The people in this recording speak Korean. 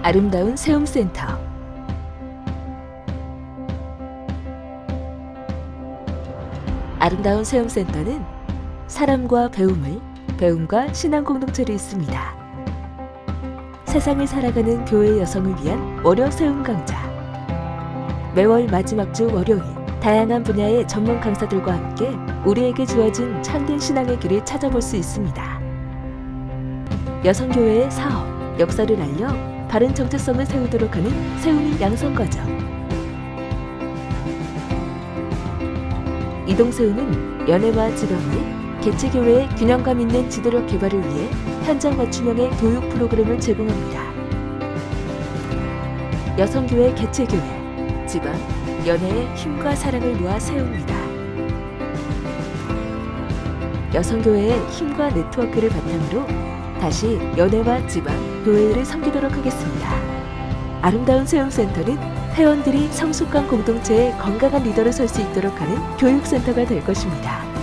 아름다운 세움센터 아름다운 세움센터는 사람과 배움을, 배움과 신앙 공동체를 있습니다. 세상을 살아가는 교회 여성을 위한 월요 세움 강좌. 매월 마지막 주 월요일, 다양한 분야의 전문 강사들과 함께 우리에게 주어진 참된 신앙의 길을 찾아볼 수 있습니다. 여성교회의 사업, 역사를 알려 바른 정체성을 세우도록 하는 세우미 양성 과정. 이동세우는 연애와 지방의 개체교회의 균형감 있는 지도력 개발을 위해 현장 맞춤형의 교육 프로그램을 제공합니다. 여성교회 개체교회, 지방, 연애의 힘과 사랑을 모아 세웁니다. 여성교회의 힘과 네트워크를 바탕으로 다시 연애와 지방, 교회를 섬기도록 하겠습니다. 아름다운 세움센터는 회원들이 성숙한 공동체의 건강한 리더로 설 수 있도록 하는 교육센터가 될 것입니다.